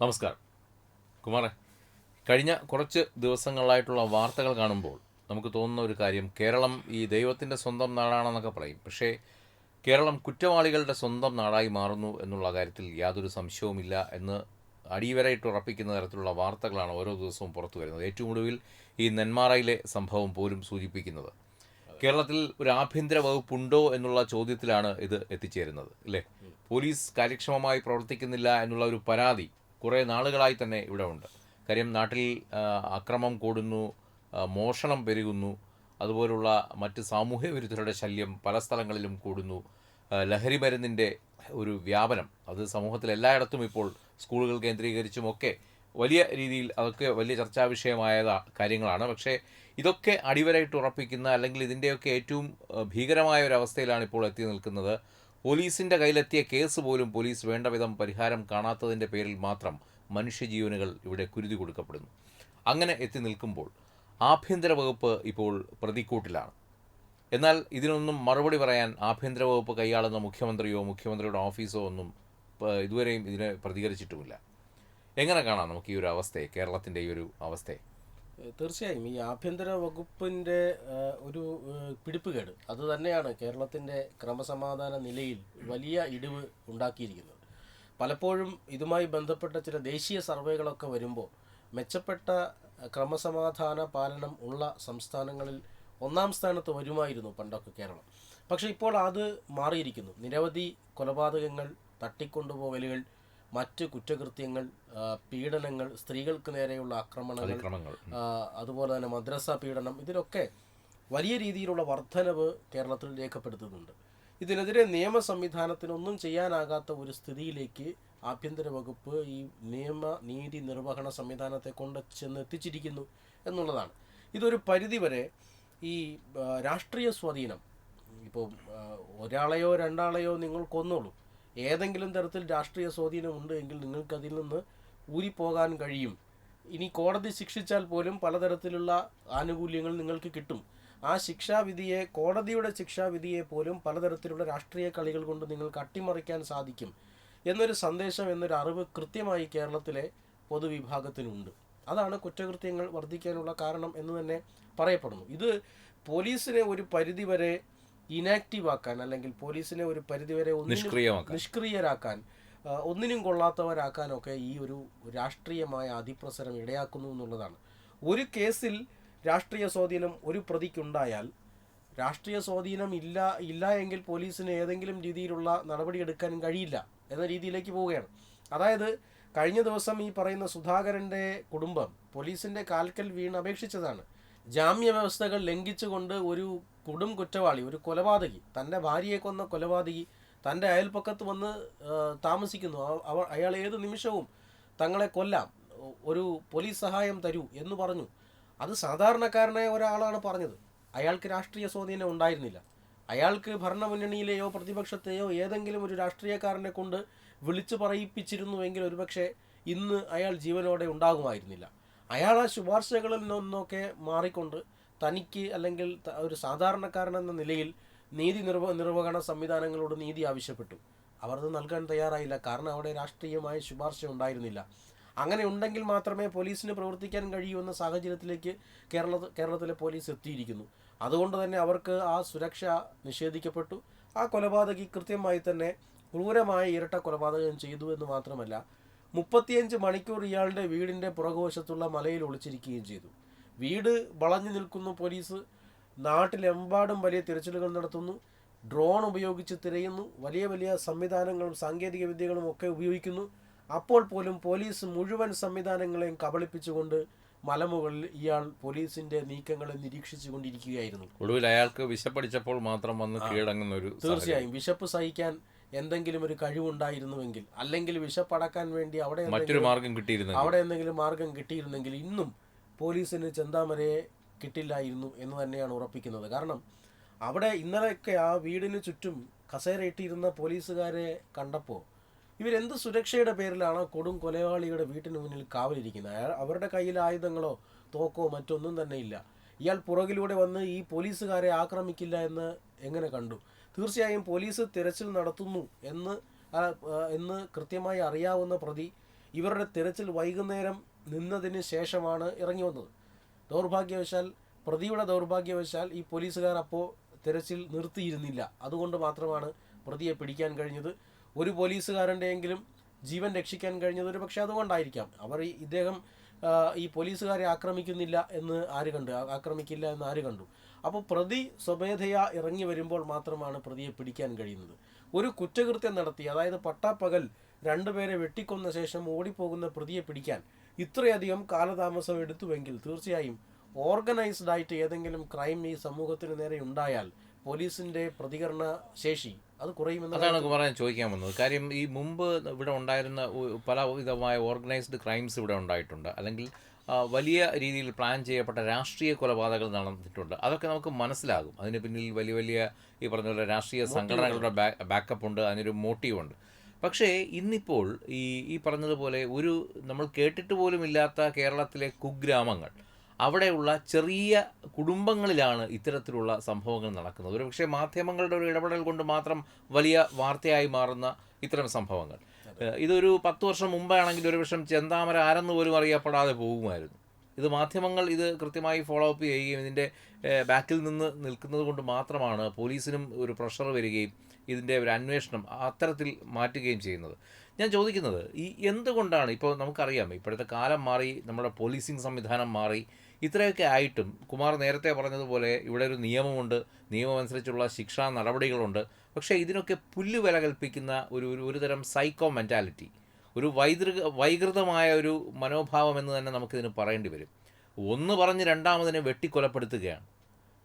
നമസ്കാരം. കുമാറെ കഴിഞ്ഞ കുറച്ച് ദിവസങ്ങളിലായിട്ടുള്ള വാർത്തകൾ കാണുമ്പോൾ നമുക്ക് തോന്നുന്ന ഒരു കാര്യം കേരളം ഈ ദൈവത്തിന്റെ സ്വന്തം നാടാണെന്നൊക്കെ പറയും. പക്ഷേ കേരളം കുറ്റവാളികളുടെ സ്വന്തം നാടായി മാറുന്നു എന്നുള്ള കാര്യത്തിൽ യാതൊരു സംശയവുമില്ല എന്ന് അടിവരയിട്ട് ഉറപ്പിക്കുന്ന തരത്തിലുള്ള വാർത്തകളാണ് ഓരോ ദിവസവും പുറത്തു വരുന്നത്. ഏറ്റവും ഒടുവിൽ ഈ നെന്മാറയിലെ സംഭവം പോലും സൂചിപ്പിക്കുന്നത്. കേരളത്തിൽ ഒരു ആഭ്യന്തര വകുപ്പുണ്ടോ എന്നുള്ള ചോദ്യത്തിലാണ് ഇത് എത്തിച്ചേരുന്നത് അല്ലേ? പോലീസ് കാര്യക്ഷമമായി പ്രവർത്തിക്കുന്നില്ല എന്നുള്ള ഒരു പരാതി കുറേ നാളുകളായി തന്നെ ഇവിടെ ഉണ്ട്. കാര്യം നാട്ടിൽ അക്രമം കൂടുന്നു മോഷണം പെരുകുന്നു അതുപോലുള്ള മറ്റ് സാമൂഹ്യ വിരുദ്ധരുടെ ശല്യം പല സ്ഥലങ്ങളിലും കൂടുന്നു. ലഹരി മരുന്നിന്റെ ഒരു വ്യാപനം അത് സമൂഹത്തിൽ എല്ലായിടത്തും ഇപ്പോൾ സ്കൂളുകൾ കേന്ദ്രീകരിച്ചുമൊക്കെ വലിയ രീതിയിൽ അതൊക്കെ വലിയ ചർച്ചാ വിഷയമായ കാര്യങ്ങളാണ്. പക്ഷേ ഇതൊക്കെ അടിവരായിട്ട് ഉറപ്പിക്കുന്ന അല്ലെങ്കിൽ ഇതിന്റെയൊക്കെ ഏറ്റവും ഭീകരമായ ഒരു അവസ്ഥയിലാണ് ഇപ്പോൾ എത്തി നിൽക്കുന്നത്. പോലീസിന്റെ കയ്യിലെത്തിയ കേസ് പോലും പോലീസ് വേണ്ട വിധം പരിഹാരം കാണാത്തതിന്റെ പേരിൽ മാത്രം മനുഷ്യജീവനുകൾ ഇവിടെ കുരുതി കൊടുക്കപ്പെടുന്നു. അങ്ങനെ എത്തി നിൽക്കുമ്പോൾ ആഭ്യന്തര വകുപ്പ് ഇപ്പോൾ പ്രതിക്കൂട്ടിലാണ്. എന്നാൽ ഇതിനൊന്നും മറുപടി പറയാൻ ആഭ്യന്തര വകുപ്പ് കൈയാളുന്ന മുഖ്യമന്ത്രിയോ മുഖ്യമന്ത്രിയുടെ ഓഫീസോ ഒന്നും ഇതുവരെയും ഇതിനെ പ്രതികരിച്ചിട്ടുമില്ല. എങ്ങനെ കാണാം നമുക്ക് ഈ ഒരു അവസ്ഥയെ കേരളത്തിന്റെ ഈ ഒരു അവസ്ഥയെ? തീർച്ചയായും. ഈ ആഭ്യന്തര വകുപ്പിന്റെ ഒരു പിടിപ്പുകേട് അത് തന്നെയാണ് കേരളത്തിന്റെ ക്രമസമാധാന നിലയിൽ വലിയ ഇടിവ് ഉണ്ടാക്കിയിരിക്കുന്നത്. പലപ്പോഴും ഇതുമായി ബന്ധപ്പെട്ട ചില ദേശീയ സർവേകളൊക്കെ വരുമ്പോൾ മെച്ചപ്പെട്ട ക്രമസമാധാന പാലനം ഉള്ള സംസ്ഥാനങ്ങളിൽ ഒന്നാം സ്ഥാനത്ത് വരുമായിരുന്നു പണ്ടൊക്കെ കേരളം. പക്ഷേ ഇപ്പോൾ അത് മാറിയിരിക്കുന്നു. നിരവധി കൊലപാതകങ്ങൾ തട്ടിക്കൊണ്ടുപോകലുകൾ മറ്റ് കുറ്റകൃത്യങ്ങൾ പീഡനങ്ങൾ സ്ത്രീകൾക്ക് നേരെയുള്ള ആക്രമണങ്ങൾ അതുപോലെ തന്നെ മദ്രസ പീഡനം ഇതിലൊക്കെ വലിയ രീതിയിലുള്ള വർധനവ് കേരളത്തിൽ രേഖപ്പെടുത്തുന്നുണ്ട്. ഇതിനെതിരെ നിയമ സംവിധാനത്തിനൊന്നും ചെയ്യാനാകാത്ത ഒരു സ്ഥിതിയിലേക്ക് ആഭ്യന്തര വകുപ്പ് ഈ നിയമ നീതി നിർവഹണ സംവിധാനത്തെ കൊണ്ട് ചെന്ന് എത്തിച്ചിരിക്കുന്നു എന്നുള്ളതാണ്. ഇതൊരു പരിധിവരെ ഈ രാഷ്ട്രീയ സ്വാധീനം ഇപ്പോൾ ഒരാളെയോ രണ്ടാളെയോ നിങ്ങൾ കൊന്നോളൂ ഏതെങ്കിലും തരത്തിൽ രാഷ്ട്രീയ സ്വാധീനം ഉണ്ട് എങ്കിൽ നിങ്ങൾക്കതിൽ നിന്ന് ഊരിപ്പോകാൻ കഴിയും. ഇനി കോടതി ശിക്ഷിച്ചാൽ പോലും പലതരത്തിലുള്ള ആനുകൂല്യങ്ങൾ നിങ്ങൾക്ക് കിട്ടും. ആ ശിക്ഷാവിധിയെ കോടതിയുടെ ശിക്ഷാവിധിയെ പോലും പലതരത്തിലുള്ള രാഷ്ട്രീയ കളികൾ കൊണ്ട് നിങ്ങൾക്ക് അട്ടിമറിക്കാൻ സാധിക്കും എന്നൊരു സന്ദേശം എന്നൊരു അറിവ് കൃത്യമായി കേരളത്തിലെ പൊതുവിഭാഗത്തിനുണ്ട്. അതാണ് കുറ്റകൃത്യങ്ങൾ വർദ്ധിക്കാനുള്ള കാരണം എന്ന് തന്നെ പറയപ്പെടുന്നു. ഇത് പോലീസിനെ ഒരു പരിധിവരെ ഇനാക്റ്റീവ് ആക്കാൻ അല്ലെങ്കിൽ പോലീസിനെ ഒരു പരിധിവരെ നിഷ്ക്രിയമാക്കാൻ. നിഷ്ക്രിയരാക്കാൻ ഒന്നിനും കൊള്ളാത്തവരാക്കാനൊക്കെ ഈ ഒരു രാഷ്ട്രീയമായ അതിപ്രസരം ഇടയാക്കുന്നു എന്നുള്ളതാണ്. ഒരു കേസിൽ രാഷ്ട്രീയ സ്വാധീനം ഒരു പ്രതിക്കുണ്ടായാൽ രാഷ്ട്രീയ സ്വാധീനം ഇല്ല ഇല്ല എങ്കിൽ പോലീസിന് ഏതെങ്കിലും രീതിയിലുള്ള നടപടി എടുക്കാൻ കഴിയില്ല എന്ന രീതിയിലേക്ക് പോവുകയാണ്. അതായത് കഴിഞ്ഞ ദിവസം ഈ പറയുന്ന സുധാകരന്റെ കുടുംബം പോലീസിന്റെ കാൽക്കൽ വീണ് അപേക്ഷിച്ചതാണ്. ജാമ്യ വ്യവസ്ഥകൾ ലംഘിച്ചുകൊണ്ട് ഒരു കൊടും കുറ്റവാളി ഒരു കൊലപാതകി. തന്റെ ഭാര്യയെ കൊന്ന കൊലപാതകി. തന്റെ അയൽപ്പക്കത്ത് വന്ന് താമസിക്കുന്നു. അവ- അയാൾ ഏത് നിമിഷവും തങ്ങളെ കൊല്ലാം. ഒരു പോലീസ് സഹായം തരൂ എന്ന് പറഞ്ഞു. അത് സാധാരണക്കാരനായ ഒരാളാണ് പറഞ്ഞത്. അയാൾക്ക് രാഷ്ട്രീയ സ്വാധീനം ഉണ്ടായിരുന്നില്ല. അയാൾക്ക് ഭരണമുന്നണിയിലെയോ പ്രതിപക്ഷത്തെയോ ഏതെങ്കിലും ഒരു രാഷ്ട്രീയക്കാരനെ കൊണ്ട് വിളിച്ചു പറയിപ്പിച്ചിരുന്നുവെങ്കിൽ ഒരുപക്ഷെ ഇന്ന് അയാൾ ജീവനോടെ ഉണ്ടാകുമായിരുന്നില്ല. അയാൾ ആ ശുപാർശകളിൽ നിന്നൊക്കെ മാറിക്കൊണ്ട് തനിക്ക് അല്ലെങ്കിൽ ഒരു സാധാരണക്കാരൻ എന്ന നിലയിൽ നീതി നിർവ നിർവഹണ സംവിധാനങ്ങളോട് നീതി ആവശ്യപ്പെട്ടു. അവർ അത് നൽകാൻ തയ്യാറായില്ല. കാരണം അവിടെ രാഷ്ട്രീയമായ ശുപാർശ ഉണ്ടായിരുന്നില്ല. അങ്ങനെ ഉണ്ടെങ്കിൽ മാത്രമേ പോലീസിന് പ്രവർത്തിക്കാൻ കഴിയൂ എന്ന സാഹചര്യത്തിലേക്ക് കേരള കേരളത്തിലെ പോലീസ് എത്തിയിരിക്കുന്നു. അതുകൊണ്ട് തന്നെ അവർക്ക് ആ സുരക്ഷ നിഷേധിക്കപ്പെട്ടു. ആ കൊലപാതകി കൃത്യമായി തന്നെ ക്രൂരമായ ഇരട്ട കൊലപാതകം ചെയ്തു എന്ന് മാത്രമല്ല മുപ്പത്തിയഞ്ച് മണിക്കൂർ ഇയാളുടെ വീടിന്റെ പുറകുവശത്തുള്ള മലയിൽ ഒളിച്ചിരിക്കുകയും ചെയ്തു. വീട് വളഞ്ഞു നിൽക്കുന്നു പോലീസ് നാട്ടിലെമ്പാടും വലിയ തിരച്ചിലുകൾ നടത്തുന്നു. ഡ്രോൺ ഉപയോഗിച്ച് തിരയുന്നു. വലിയ വലിയ സംവിധാനങ്ങളും സാങ്കേതിക വിദ്യകളും ഒക്കെ ഉപയോഗിക്കുന്നു. അപ്പോൾ പോലും പോലീസ് മുഴുവൻ സംവിധാനങ്ങളെയും കബളിപ്പിച്ചുകൊണ്ട് മലമുകളിൽ ഇയാൾ പോലീസിന്റെ നീക്കങ്ങളെ നിരീക്ഷിച്ചു കൊണ്ടിരിക്കുകയായിരുന്നു ഒടുവിൽ അയാൾക്ക് വിശപ്പടിച്ചപ്പോൾ മാത്രം വന്ന് കീഴടങ്ങുന്ന ഒരു. തീർച്ചയായും. വിശപ്പ് സഹിക്കാൻ എന്തെങ്കിലും ഒരു കഴിവുണ്ടായിരുന്നുവെങ്കിൽ അല്ലെങ്കിൽ വിശപ്പടക്കാൻ വേണ്ടി അവിടെ മറ്റൊരു മാർഗം കിട്ടിയിരുന്നു അവിടെ എന്തെങ്കിലും മാർഗം കിട്ടിയിരുന്നെങ്കിൽ ഇന്നും പോലീസിന് ചെന്താമരയെ കിട്ടില്ലായിരുന്നു എന്ന് തന്നെയാണ് ഉറപ്പിക്കുന്നത്. കാരണം അവിടെ ഇന്നലെയൊക്കെ ആ വീടിന് ചുറ്റും കസേരയിട്ടിരുന്ന പോലീസുകാരെ കണ്ടപ്പോൾ ഇവരെന്ത് സുരക്ഷയുടെ പേരിലാണ് കൊടും കൊലയാളിയുടെ വീട്ടിന് മുന്നിൽ കാവലിരിക്കുന്നത്? അവരുടെ കയ്യിൽ ആയുധങ്ങളോ തോക്കോ മറ്റൊന്നും തന്നെ ഇല്ല ഇയാൾ പുറകിലൂടെ വന്ന് ഈ പോലീസുകാരെ ആക്രമിക്കില്ല എന്ന് എങ്ങനെ കണ്ടു? തീർച്ചയായും പോലീസ് തിരച്ചിൽ നടത്തുന്നു എന്ന് എന്ന് കൃത്യമായി അറിയാവുന്ന പ്രതി ഇവരുടെ തിരച്ചിൽ വൈകുന്നേരം നിന്നതിന് ശേഷമാണ് ഇറങ്ങി വന്നത്. ദൗർഭാഗ്യവശാൽ പ്രതിയുടെ ദൗർഭാഗ്യവശാൽ ഈ പോലീസുകാർ അപ്പോൾ തിരച്ചിൽ നിർത്തിയിരുന്നില്ല. അതുകൊണ്ട് മാത്രമാണ് പ്രതിയെ പിടിക്കാൻ കഴിഞ്ഞത്. ഒരു പോലീസുകാരന്റെയെങ്കിലും ജീവൻ രക്ഷിക്കാൻ കഴിഞ്ഞത് ഒരു പക്ഷേ അതുകൊണ്ടായിരിക്കാം. അവർ ഈ- ഇദ്ദേഹം ഈ പോലീസുകാരെ ആക്രമിക്കുന്നില്ല എന്ന് ആര് കണ്ടു? ആക്രമിക്കില്ല എന്ന് ആര് കണ്ടു? അപ്പോൾ പ്രതി സ്വമേധയാ ഇറങ്ങി വരുമ്പോൾ മാത്രമാണ് പ്രതിയെ പിടിക്കാൻ കഴിയുന്നത്. ഒരു കുറ്റകൃത്യം നടത്തി അതായത് പട്ടാപ്പകൽ രണ്ടുപേരെ വെട്ടിക്കൊന്ന ശേഷം ഓടിപ്പോകുന്ന പ്രതിയെ പിടിക്കാൻ ഇത്രയധികം കാലതാമസം എടുത്തുവെങ്കിൽ തീർച്ചയായും ഓർഗനൈസ്ഡ് ആയിട്ട് ഏതെങ്കിലും ക്രൈം ഈ സമൂഹത്തിന് നേരെ ഉണ്ടായാൽ പോലീസിന്റെ പ്രതികരണ ശേഷി അത് കുറയുമെന്ന് അതാണ് കുമാരൻ ചോദിക്കാൻ വന്നത്. കാര്യം ഈ മുമ്പ് ഇവിടെ ഉണ്ടായിരുന്ന പല വിധമായ ഓർഗനൈസ്ഡ് ക്രൈംസ് ഇവിടെ ഉണ്ടായിട്ടുണ്ട്. അല്ലെങ്കിൽ വലിയ രീതിയിൽ പ്ലാൻ ചെയ്യപ്പെട്ട രാഷ്ട്രീയ കൊലപാതകങ്ങൾ നടന്നിട്ടുണ്ട്. അതൊക്കെ നമുക്ക് മനസ്സിലാകും. അതിന് പിന്നിൽ വലിയ വലിയ ഈ പറഞ്ഞ പോലെ രാഷ്ട്രീയ സംഘടനകളുടെ ബാക്കപ്പ് ഉണ്ട്. അതിനൊരു മോട്ടീവ് ഉണ്ട്. പക്ഷേ ഇന്നിപ്പോൾ ഈ ഈ പറഞ്ഞതുപോലെ ഒരു നമ്മൾ കേട്ടിട്ട് പോലും ഇല്ലാത്ത കേരളത്തിലെ കുഗ്രാമങ്ങൾ അവിടെയുള്ള ചെറിയ കുടുംബങ്ങളിലാണ് ഇത്തരത്തിലുള്ള സംഭവങ്ങൾ നടക്കുന്നത്. ഒരു പക്ഷേ മാധ്യമങ്ങളുടെ ഒരു ഇടപെടൽ കൊണ്ട് മാത്രം വലിയ വാർത്തയായി മാറുന്ന ഇത്തരം സംഭവങ്ങൾ. ഇതൊരു പത്ത് വർഷം മുമ്പാണെങ്കിൽ ഒരു പക്ഷം ചെന്താമര ആരെന്ന് പോലും അറിയപ്പെടാതെ പോകുമായിരുന്നു. ഇത് മാധ്യമങ്ങൾ ഇത് കൃത്യമായി ഫോളോ അപ്പ് ചെയ്യുകയും ഇതിന്റെ ബാക്കിൽ നിന്ന് നിൽക്കുന്നത് കൊണ്ട് മാത്രമാണ് പോലീസിനും ഒരു പ്രഷർ വരികയും ഇതിന്റെ ഒരു അന്വേഷണം അത്തരത്തിൽ മാറ്റുകയും ചെയ്യുന്നത്. ഞാൻ ചോദിക്കുന്നത് ഈ എന്തുകൊണ്ടാണ് ഇപ്പോൾ നമുക്കറിയാം ഇപ്പോഴത്തെ കാലം മാറി നമ്മുടെ പോലീസിംഗ് സംവിധാനം മാറി ഇത്രയൊക്കെ ആയിട്ടും കുമാർ നേരത്തെ പറഞ്ഞതുപോലെ ഇവിടെ ഒരു നിയമമുണ്ട് നിയമം അനുസരിച്ചുള്ള ശിക്ഷാ നടപടികളുണ്ട് പക്ഷേ ഇതിനൊക്കെ പുല്ല് വില കൽപ്പിക്കുന്ന ഒരു ഒരു തരം സൈക്കോ മെന്റാലിറ്റി ഒരു വൈതൃക വൈകൃതമായ ഒരു മനോഭാവം എന്ന് തന്നെ നമുക്കിതിന് പറയേണ്ടി വരും. ഒന്ന് പറഞ്ഞ് രണ്ടാമതിനെ വെട്ടിക്കൊലപ്പെടുത്തുകയാണ്.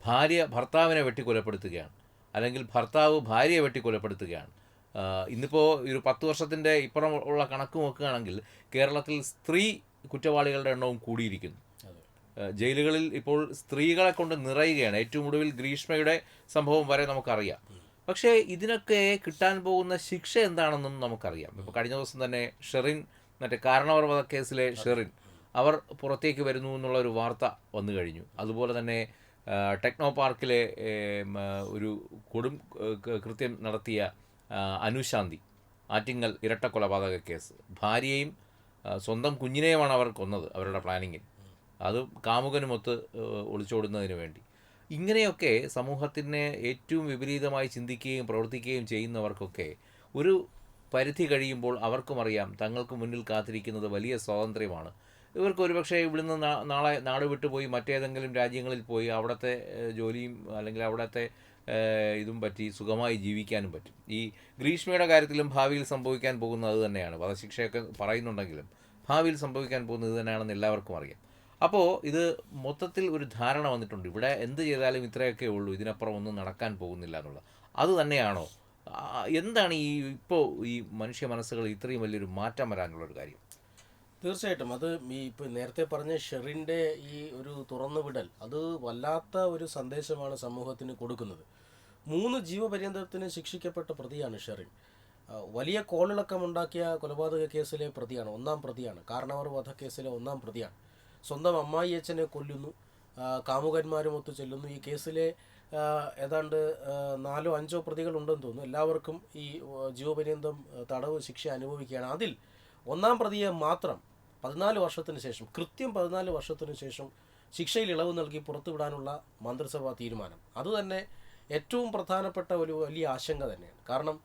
ഭാര്യ ഭർത്താവിനെ വെട്ടിക്കൊലപ്പെടുത്തുകയാണ്. അല്ലെങ്കിൽ ഭർത്താവ് ഭാര്യയെ വെട്ടി കൊലപ്പെടുത്തുകയാണ് ഇന്നിപ്പോൾ ഒരു പത്ത് വർഷത്തിന്റെ ഇപ്പുറം ഉള്ള കണക്ക് നോക്കുകയാണെങ്കിൽ കേരളത്തിൽ സ്ത്രീ കുറ്റവാളികളുടെ എണ്ണവും കൂടിയിരിക്കുന്നു. ജയിലുകളിൽ ഇപ്പോൾ സ്ത്രീകളെ കൊണ്ട് നിറയുകയാണ്. ഏറ്റവും ഒടുവിൽ ഗ്രീഷ്മയുടെ സംഭവം വരെ നമുക്കറിയാം. പക്ഷേ ഇതിനൊക്കെ കിട്ടാൻ പോകുന്ന ശിക്ഷ എന്താണെന്നും നമുക്കറിയാം. ഇപ്പോൾ കഴിഞ്ഞ ദിവസം തന്നെ ഷെറിൻ മറ്റേ കാരണവർ കേസിലെ ഷെറിൻ അവർ പുറത്തേക്ക് വരുന്നു എന്നുള്ള ഒരു വാർത്ത വന്നു കഴിഞ്ഞു. അതുപോലെ തന്നെ ടെക്നോ പാർക്കിലെ ഒരു കൊടും കൃത്യം നടത്തിയ അനുശാന്തി ആറ്റിങ്ങൽ ഇരട്ട കൊലപാതക കേസ്. ഭാര്യയും സ്വന്തം കുഞ്ഞിനെയുമാണ് അവർ കൊന്നത് അവരുടെ പ്ലാനിങ്ങിൽ. അത് കാമുകനുമൊത്ത് ഒളിച്ചോടുന്നതിന് വേണ്ടി. ഇങ്ങനെയൊക്കെ സമൂഹത്തിനെ ഏറ്റവും വിപരീതമായി ചിന്തിക്കുകയും പ്രവർത്തിക്കുകയും ചെയ്യുന്നവർക്കൊക്കെ ഒരു പരിധി കഴിയുമ്പോൾ അവർക്കും അറിയാം തങ്ങൾക്ക് മുന്നിൽ കാത്തിരിക്കുന്നത് വലിയ സ്വാതന്ത്ര്യമാണ്. ഇവർക്ക് ഒരുപക്ഷെ ഇവിടുന്ന് നാളെ നാട് വിട്ടുപോയി മറ്റേതെങ്കിലും രാജ്യങ്ങളിൽ പോയി അവിടുത്തെ ജോലിയും അല്ലെങ്കിൽ അവിടുത്തെ ഇതും പറ്റി സുഖമായി ജീവിക്കാനും പറ്റും. ഈ ഗ്രീഷ്മയുടെ കാര്യത്തിലും ഭാവിയിൽ സംഭവിക്കാൻ പോകുന്നത് തന്നെയാണ്. വധശിക്ഷയൊക്കെ പറയുന്നുണ്ടെങ്കിലും ഭാവിയിൽ സംഭവിക്കാൻ പോകുന്നത് തന്നെയാണെന്ന് എല്ലാവർക്കും അറിയാം. അപ്പോൾ ഇത് മൊത്തത്തിൽ ഒരു ധാരണ വന്നിട്ടുണ്ട്. ഇവിടെ എന്ത് ചെയ്താലും ഇത്രയൊക്കെ ഉള്ളൂ. ഇതിനപ്പുറം ഒന്നും നടക്കാൻ പോകുന്നില്ല എന്നുള്ളത്. അത് തന്നെയാണോ? എന്താണ് ഈ ഇപ്പോൾ ഈ മനുഷ്യ മനസ്സുകൾ ഇത്രയും വലിയൊരു മാറ്റം വരാനുള്ളൊരു കാര്യം? തീർച്ചയായിട്ടും. അത് ഈ ഇപ്പം നേരത്തെ പറഞ്ഞ ഷെറിന്റെ ഈ ഒരു തുറന്നുവിടൽ അത് വല്ലാത്ത ഒരു സന്ദേശമാണ് സമൂഹത്തിന് കൊടുക്കുന്നത്. മൂന്ന് ജീവപര്യന്തത്തിന് ശിക്ഷിക്കപ്പെട്ട പ്രതിയാണ് ഷെറിൻ. വലിയ കോളിളക്കമുണ്ടാക്കിയ കൊലപാതക കേസിലെ പ്രതിയാണ് ഒന്നാം പ്രതിയാണ്. കാരണവർ വധക്കേസിലെ ഒന്നാം പ്രതിയാണ്. സ്വന്തം അമ്മായി അച്ഛനെ കൊല്ലുന്നു കാമുകന്മാരുമൊത്ത് ചെല്ലുന്നു. ഈ കേസിലെ ഏതാണ്ട് നാലോ അഞ്ചോ പ്രതികളുണ്ടെന്ന് തോന്നുന്നു. എല്ലാവർക്കും ഈ ജീവപര്യന്തം തടവ് ശിക്ഷ അനുഭവിക്കുകയാണ്. അതിൽ ഒന്നാം പ്രതിയെ മാത്രം പതിനാല് വർഷത്തിന് ശേഷം കൃത്യം പതിനാല് വർഷത്തിന് ശേഷം ശിക്ഷയിൽ ഇളവ് നൽകി പുറത്തുവിടാനുള്ള മന്ത്രിസഭാ തീരുമാനം. അതുതന്നെ ഏറ്റവും പ്രധാനപ്പെട്ട ഒരു വലിയ ആശങ്ക തന്നെയാണ്. കാരണം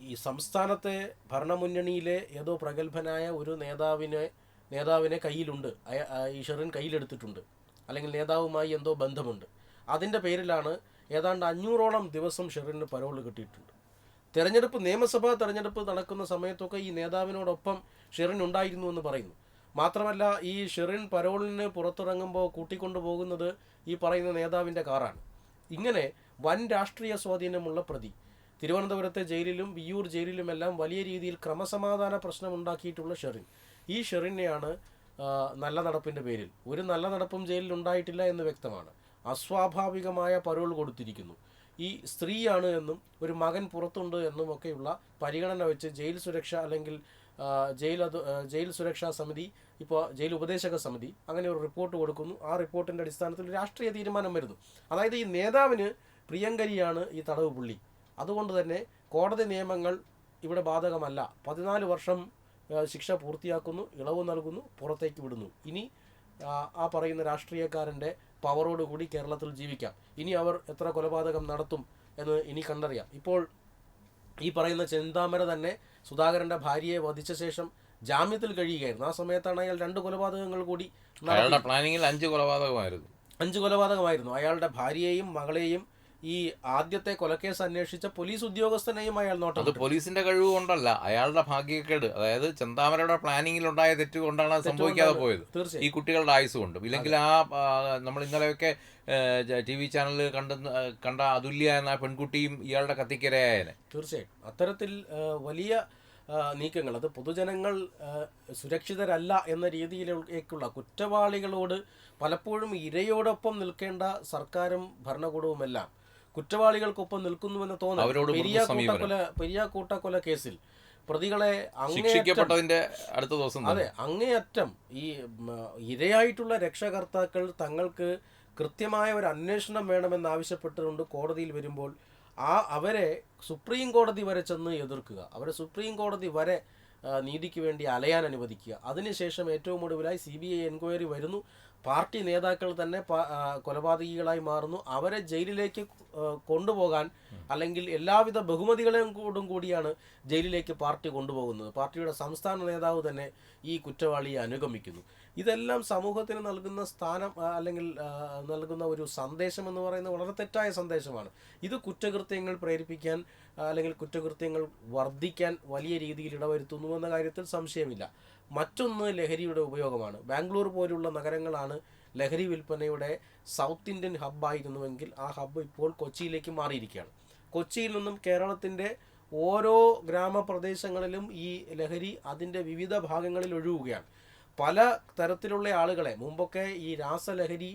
ഈ സംസ്ഥാനത്തെ ഭരണമുന്നണിയിലെ ഏതോ പ്രഗത്ഭനായ ഒരു നേതാവിനെ നേതാവിനെ കയ്യിലുണ്ട്. ഈശ്വരൻ കയ്യിലെടുത്തിട്ടുണ്ട്. അല്ലെങ്കിൽ നേതാവുമായി എന്തോ ബന്ധമുണ്ട്. അതിന്റെ പേരിലാണ് ഏതാണ്ട് അഞ്ഞൂറോളം ദിവസം ഷെറിന് പരോൾ കിട്ടിയിട്ടുണ്ട്. തെരഞ്ഞെടുപ്പ് നിയമസഭാ തെരഞ്ഞെടുപ്പ് നടക്കുന്ന സമയത്തൊക്കെ ഈ നേതാവിനോടൊപ്പം ഷെറിൻ ഉണ്ടായിരുന്നു എന്ന് പറയുന്നു. മാത്രമല്ല ഈ ഷെറിൻ പരോളിന് പുറത്തിറങ്ങുമ്പോൾ കൂട്ടിക്കൊണ്ടു പോകുന്നത് ഈ പറയുന്ന നേതാവിന്റെ കാറാണ്. ഇങ്ങനെ വൻ രാഷ്ട്രീയ സ്വാധീനമുള്ള പ്രതി തിരുവനന്തപുരത്തെ ജയിലിലും വിയ്യൂർ ജയിലിലുമെല്ലാം വലിയ രീതിയിൽ ക്രമസമാധാന പ്രശ്നം ഉണ്ടാക്കിയിട്ടുള്ള ഷെറിൻ. ഈ ഷെറിനെയാണ് നല്ല നടപ്പിന്റെ പേരിൽ. ഒരു നല്ല നടപ്പും ജയിലിൽ ഉണ്ടായിട്ടില്ല എന്ന് വ്യക്തമാണ്. അസ്വാഭാവികമായ പരോൾ കൊടുത്തിരിക്കുന്നു. ഈ സ്ത്രീയാണ് എന്നും ഒരു മകൻ പുറത്തുണ്ട് എന്നും ഒക്കെയുള്ള പരിഗണന വെച്ച് ജയിൽ സുരക്ഷ അല്ലെങ്കിൽ ജയിൽ അത് ജയിൽ സുരക്ഷാ സമിതി ഇപ്പോൾ ജയിൽ ഉപദേശക സമിതി അങ്ങനെ ഒരു റിപ്പോർട്ട് കൊടുക്കുന്നു. ആ റിപ്പോർട്ടിന്റെ അടിസ്ഥാനത്തിൽ രാഷ്ട്രീയ തീരുമാനം വരുന്നു. അതായത് ഈ നേതാവിന് പ്രിയങ്കരിയാണ് ഈ തടവ് പുള്ളി. അതുകൊണ്ട് തന്നെ കോടതി നിയമങ്ങൾ ഇവിടെ ബാധകമല്ല. പതിനാല് വർഷം ശിക്ഷ പൂർത്തിയാക്കുന്നു ഇളവ് നൽകുന്നു പുറത്തേക്ക് വിടുന്നു. ഇനി ആ, പറയുന്ന രാഷ്ട്രീയക്കാരന്റെ പവറോടുകൂടി കേരളത്തിൽ ജീവിക്കാം. ഇനി അവർ എത്ര കൊലപാതകം നടത്തും എന്ന് ഇനി കണ്ടറിയാം. ഇപ്പോൾ ഈ പറയുന്ന ചെന്താമര തന്നെ സുധാകരന്റെ ഭാര്യയെ വധിച്ച ശേഷം ജാമ്യത്തിൽ കഴിയുകയായിരുന്നു. ആ സമയത്താണ് അയാൾ രണ്ട് കൊലപാതകങ്ങൾ കൂടി പ്ലാനിങ്ങിൽ അഞ്ച് കൊലപാതകമായിരുന്നു. അഞ്ച് കൊലപാതകമായിരുന്നു. അയാളുടെ ഭാര്യയെയും മകളെയും ഈ ആദ്യത്തെ കൊലക്കേസ് അന്വേഷിച്ച പോലീസ് ഉദ്യോഗസ്ഥനെയും അയാൾ നോട്ടം അത് പോലീസിന്റെ കഴിവ് കൊണ്ടല്ല അയാളുടെ ഭാഗ്യക്കേട്. അതായത് ചന്താമരയുടെ പ്ലാനിങ്ങിൽ ഉണ്ടായ തെറ്റ് കൊണ്ടാണ് അത് സംഭവിക്കാതെ പോയത്. ഈ കുട്ടികളുടെ ആയുസ് കൊണ്ടും. ഇല്ലെങ്കിൽ ആ നമ്മൾ ഇന്നലെയൊക്കെ ടി വി ചാനലിൽ കണ്ട കണ്ട അതുല്യ എന്ന പെൺകുട്ടിയും ഇയാളുടെ കത്തിക്കരയായനെ. തീർച്ചയായും. അത്തരത്തിൽ വലിയ നീക്കങ്ങൾ അത് പൊതുജനങ്ങൾ സുരക്ഷിതരല്ല എന്ന രീതിയിലേക്കുള്ള കുറ്റവാളികളോട് പലപ്പോഴും ഇരയോടൊപ്പം നിൽക്കേണ്ട സർക്കാരും ഭരണകൂടവുമെല്ലാം കുറ്റവാളികൾക്കൊപ്പം നിൽക്കുന്നുവെന്ന് തോന്നുന്നു പെരിയ. കൂട്ടക്കൊല പെരിയ കൂട്ടക്കൊല കേസിൽ പ്രതികളെ ശിക്ഷിക്കപ്പെട്ടതിന്റെ അടുത്ത ദിവസം അതെ അങ്ങേയറ്റം ഈ ഇരയായിട്ടുള്ള രക്ഷകർത്താക്കൾ തങ്ങൾക്ക് കൃത്യമായ ഒരു അന്വേഷണം വേണമെന്ന് ആവശ്യപ്പെട്ടുകൊണ്ട് കോടതിയിൽ വരുമ്പോൾ ആ അവരെ സുപ്രീം കോടതി വരെ ചെന്ന് എതിർക്കുക. അവരെ സുപ്രീം കോടതി വരെ നീതിക്ക് വേണ്ടി അലയാൻ അനുവദിക്കുക. അതിനുശേഷം ഏറ്റവും ഒടുവിലായി സി ബി ഐ എൻക്വയറി വരുന്നു. പാർട്ടി നേതാക്കൾ തന്നെ കൊലപാതകികളായി മാറുന്നു. അവരെ ജയിലിലേക്ക് കൊണ്ടുപോകാൻ അല്ലെങ്കിൽ എല്ലാവിധ ബഹുമതികളെയും കൂടും കൂടിയാണ് ജയിലിലേക്ക് പാർട്ടി കൊണ്ടുപോകുന്നത്. പാർട്ടിയുടെ സംസ്ഥാന നേതാവ് തന്നെ ഈ കുറ്റവാളിയെ അനുഗമിക്കുന്നു. ഇതെല്ലാം സമൂഹത്തിന് നൽകുന്ന സ്ഥാനം അല്ലെങ്കിൽ നൽകുന്ന ഒരു സന്ദേശം എന്ന് പറയുന്നത് വളരെ തെറ്റായ സന്ദേശമാണ്. ഇത് കുറ്റകൃത്യങ്ങൾ പ്രേരിപ്പിക്കാൻ അല്ലെങ്കിൽ കുറ്റകൃത്യങ്ങൾ വർദ്ധിക്കാൻ വലിയ രീതിയിൽ ഇടവരുത്തുന്നു എന്ന കാര്യത്തിൽ സംശയമില്ല. മറ്റൊന്ന് ലഹരിയുടെ ഉപയോഗമാണ്. ബാംഗ്ലൂർ പോലുള്ള നഗരങ്ങളാണ് ലഹരി വിൽപ്പനയുടെ സൗത്ത് ഇന്ത്യൻ ഹബ്ബായിരുന്നുവെങ്കിൽ ആ ഹബ്ബ് ഇപ്പോൾ കൊച്ചിയിലേക്ക് മാറിയിരിക്കുകയാണ്. കൊച്ചിയിൽ നിന്നും കേരളത്തിന്റെ ഓരോ ഗ്രാമപ്രദേശങ്ങളിലും ഈ ലഹരി അതിന്റെ വിവിധ ഭാഗങ്ങളിൽ ഒഴുകുകയാണ്. പല തരത്തിലുള്ള ആളുകളെ മുമ്പൊക്കെ ഈ രാസലഹരി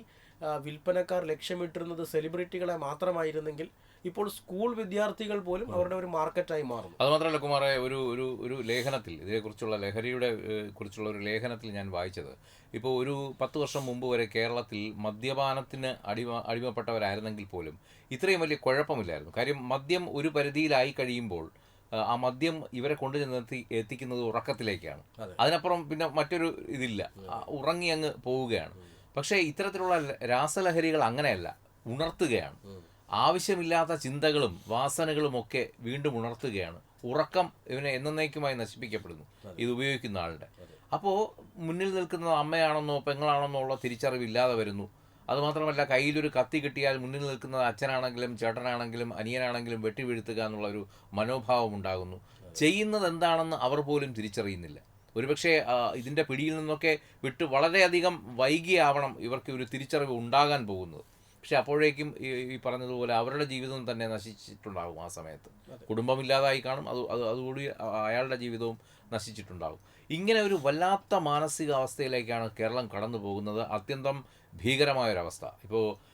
വിൽപ്പനക്കാർ ലക്ഷ്യമിട്ടിരുന്നത് സെലിബ്രിറ്റികളെ മാത്രമായിരുന്നെങ്കിൽ ഇപ്പോൾ സ്കൂൾ വിദ്യാർത്ഥികൾ പോലും അവരുടെ ഒരു മാർക്കറ്റായി മാറും അത് മാത്രമല്ല കുമാറെ ഒരു ഒരു ഒരു ലേഖനത്തിൽ ഇതിനെക്കുറിച്ചുള്ള ലഹരിയുടെ കുറിച്ചുള്ള ഒരു ലേഖനത്തിൽ ഞാൻ വായിച്ചത്. ഇപ്പോൾ ഒരു പത്ത് വർഷം മുമ്പ് വരെ കേരളത്തിൽ മദ്യപാനത്തിന് അടിമ അടിമപ്പെട്ടവരായിരുന്നെങ്കിൽ പോലും ഇത്രയും വലിയ കുഴപ്പമില്ലായിരുന്നു. കാര്യം മദ്യം ഒരു പരിധിയിലായി കഴിയുമ്പോൾ ആ, മദ്യം ഇവരെ കൊണ്ടുചെന്ന് എത്തി എത്തിക്കുന്നത് ഉറക്കത്തിലേക്കാണ്. അതിനപ്പുറം പിന്നെ മറ്റൊരു ഇതില്ല. ഉറങ്ങി അങ്ങ് പോവുകയാണ്. പക്ഷേ ഇത്തരത്തിലുള്ള രാസലഹരികൾ അങ്ങനെയല്ല ഉണർത്തുകയാണ്. ആവശ്യമില്ലാത്ത ചിന്തകളും വാസനകളും ഒക്കെ വീണ്ടും ഉണർത്തുകയാണ്. ഉറക്കം ഇവനെ എന്നേക്കുമായി നശിപ്പിക്കപ്പെടുന്നു. ഇത് ഉപയോഗിക്കുന്ന ആളുടെ. അപ്പോൾ മുന്നിൽ നിൽക്കുന്നത് അമ്മയാണെന്നോ പെങ്ങളാണെന്നോ ഉള്ള തിരിച്ചറിവില്ലാതെ വരുന്നു. അതുമാത്രമല്ല കയ്യിലൊരു കത്തി കിട്ടിയാൽ മുന്നിൽ നിൽക്കുന്നത് അച്ഛനാണെങ്കിലും ചേട്ടനാണെങ്കിലും അനിയനാണെങ്കിലും വെട്ടി വീഴ്ത്തുക എന്നുള്ള ഒരു മനോഭാവം ഉണ്ടാകുന്നു. ചെയ്യുന്നത് എന്താണെന്ന് അവർ പോലും തിരിച്ചറിയുന്നില്ല. ഒരുപക്ഷെ ഇതിന്റെ പിടിയിൽ നിന്നൊക്കെ വിട്ട് വളരെയധികം വൈകിയാവണം ഇവർക്ക് ഒരു തിരിച്ചറിവ് ഉണ്ടാകാൻ പോകുന്നത്. പക്ഷെ അപ്പോഴേക്കും ഈ പറഞ്ഞതുപോലെ അവരുടെ ജീവിതം തന്നെ നശിച്ചിട്ടുണ്ടാകും ആ സമയത്ത്. കുടുംബമില്ലാതായി കാണും അത് അത് അതുകൂടി അയാളുടെ ജീവിതവും നശിച്ചിട്ടുണ്ടാകും. ഇങ്ങനെ ഒരു വല്ലാത്ത മാനസികാവസ്ഥയിലേക്കാണ് കേരളം കടന്നു പോകുന്നത്. അത്യന്തം ഭീകരമായൊരവസ്ഥ. ഇപ്പോൾ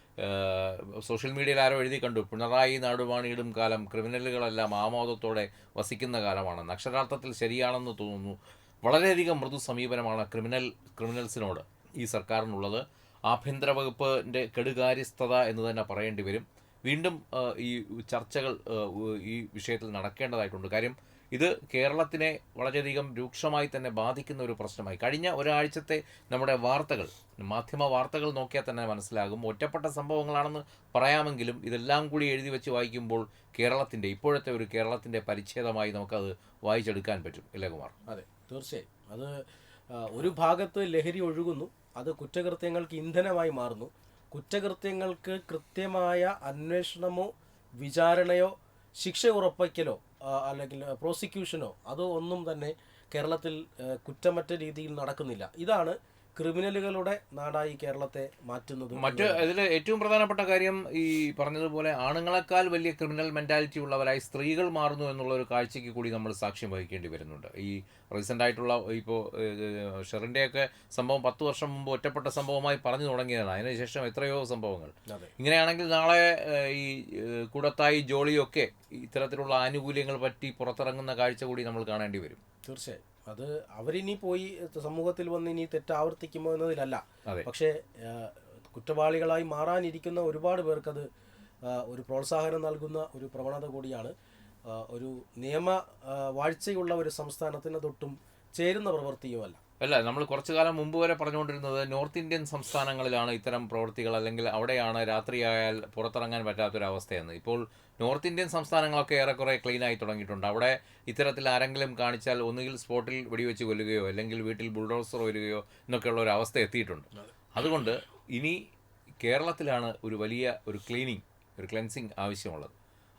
സോഷ്യൽ മീഡിയയിൽ ആരോ എഴുതി കണ്ടു പിണറായി നാടുവാണിയിടും കാലം ക്രിമിനലുകളെല്ലാം ആമോദത്തോടെ വസിക്കുന്ന കാലമാണ്. നക്ഷരാർത്ഥത്തിൽ ശരിയാണെന്ന് തോന്നുന്നു. വളരെയധികം മൃദു സമീപനമാണ് ക്രിമിനൽ ക്രിമിനൽസിനോട് ഈ സർക്കാരിനുള്ളത്. ആഭ്യന്തര വകുപ്പിന്റെ കെടുകാര്യസ്ഥത എന്ന് തന്നെ പറയേണ്ടി വരും. വീണ്ടും ഈ ചർച്ചകൾ ഈ വിഷയത്തിൽ നടക്കേണ്ടതായിട്ടുണ്ട്. കാര്യം ഇത് കേരളത്തിനെ വളരെയധികം രൂക്ഷമായി തന്നെ ബാധിക്കുന്ന ഒരു പ്രശ്നമായി. കഴിഞ്ഞ ഒരാഴ്ചത്തെ നമ്മുടെ വാർത്തകൾ മാധ്യമ വാർത്തകൾ നോക്കിയാൽ തന്നെ മനസ്സിലാകും. ഒറ്റപ്പെട്ട സംഭവങ്ങളാണെന്ന് പറയാമെങ്കിലും ഇതെല്ലാം കൂടി എഴുതി വെച്ച് വായിക്കുമ്പോൾ കേരളത്തിന്റെ ഇപ്പോഴത്തെ ഒരു കേരളത്തിന്റെ പരിച്ഛേദമായി നമുക്കത് വായിച്ചെടുക്കാൻ പറ്റും. ഇല്ലേ കുമാർ? അതെ തീർച്ചയായും. അത് ഒരു ഭാഗത്ത് ലഹരി ഒഴുകുന്നു അത് കുറ്റകൃത്യങ്ങൾക്ക് ഇന്ധനമായി മാറുന്നു. കുറ്റകൃത്യങ്ങൾക്ക് കൃത്യമായ അന്വേഷണമോ വിചാരണയോ ശിക്ഷ ഉറപ്പിക്കലോ അല്ലെങ്കിൽ പ്രോസിക്യൂഷനോ അതോ ഒന്നും തന്നെ കേരളത്തിൽ കുറ്റമറ്റ രീതിയിൽ നടക്കുന്നില്ല. ഇതാണ് ക്രിമിനലുകളുടെ നാടായി കേരളത്തെ മാറ്റുന്നത് മറ്റ് ഇതിൽ ഏറ്റവും പ്രധാനപ്പെട്ട കാര്യം ഈ പറഞ്ഞതുപോലെ ആണുങ്ങളെക്കാൾ വലിയ ക്രിമിനൽ മെന്റാലിറ്റി ഉള്ളവരായി സ്ത്രീകൾ മാറുന്നു എന്നുള്ള ഒരു കാഴ്ചയ്ക്ക് കൂടി നമ്മൾ സാക്ഷ്യം വഹിക്കേണ്ടി വരുന്നുണ്ട്. ഈ റീസെന്റ് ആയിട്ടുള്ള ഇപ്പോൾ ഷെറിന്റെയൊക്കെ സംഭവം പത്ത് വർഷം മുമ്പ് ഒറ്റപ്പെട്ട സംഭവമായി പറഞ്ഞു തുടങ്ങിയതാണ്. അതിനുശേഷം എത്രയോ സംഭവങ്ങൾ. ഇങ്ങനെയാണെങ്കിൽ നാളെ ഈ കൂടത്തായി ജോളിയൊക്കെ ഇത്തരത്തിലുള്ള ആനുകൂല്യങ്ങൾ പറ്റി പുറത്തിറങ്ങുന്ന കാഴ്ച കൂടി നമ്മൾ കാണേണ്ടി വരും. തീർച്ചയായും. അത് അവരിനി പോയി സമൂഹത്തിൽ വന്ന് ഇനി തെറ്റാവർത്തിക്കുമോ എന്നതിലല്ല. പക്ഷേ കുറ്റവാളികളായി മാറാനിരിക്കുന്ന ഒരുപാട് പേർക്കത് ഒരു പ്രോത്സാഹനം നൽകുന്ന ഒരു പ്രവണത കൂടിയാണ്. ഒരു നിയമ വാഴ്ചയുള്ള ഒരു സംസ്ഥാനത്തിന് തൊട്ടും ചേരുന്ന പ്രവൃത്തിയുമല്ല അല്ല. നമ്മൾ കുറച്ചു കാലം മുമ്പ് വരെ പറഞ്ഞുകൊണ്ടിരുന്നത് നോർത്ത് ഇന്ത്യൻ സംസ്ഥാനങ്ങളിലാണ് ഇത്തരം പ്രവൃത്തികൾ അല്ലെങ്കിൽ അവിടെയാണ് രാത്രിയായാൽ പുറത്തിറങ്ങാൻ പറ്റാത്തൊരവസ്ഥയെന്ന് ഇപ്പോൾ നോർത്ത് ഇന്ത്യൻ സംസ്ഥാനങ്ങളൊക്കെ ഏറെക്കുറെ ക്ലീൻ ആയി തുടങ്ങിയിട്ടുണ്ട്. അവിടെ ഇത്തരത്തിൽ ആരെങ്കിലും കാണിച്ചാൽ ഒന്നുകിൽ സ്പോട്ടിൽ വെടിവെച്ച് കൊല്ലുകയോ അല്ലെങ്കിൽ വീട്ടിൽ ബുൾഡോസർ വരികയോ എന്നൊക്കെയുള്ള ഒരു അവസ്ഥ എത്തിയിട്ടുണ്ട്. അതുകൊണ്ട് ഇനി കേരളത്തിലാണ് ഒരു വലിയ ഒരു ക്ലീനിങ് ഒരു ക്ലെൻസിങ് ആവശ്യമുള്ളത്.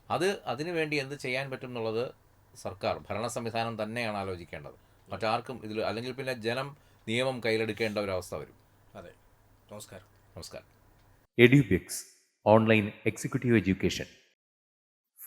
അത് അതിനുവേണ്ടി എന്ത് ചെയ്യാൻ പറ്റും എന്നുള്ളത് സർക്കാർ ഭരണ സംവിധാനം തന്നെയാണ് ആലോചിക്കേണ്ടത്. മറ്റാർക്കും ഇതിൽ അല്ലെങ്കിൽ പിന്നെ ജനം നിയമം കയ്യിലെടുക്കേണ്ട ഒരു അവസ്ഥ വരും. അതെ. നമസ്കാരം. നമസ്കാരം. Edubix online executive education.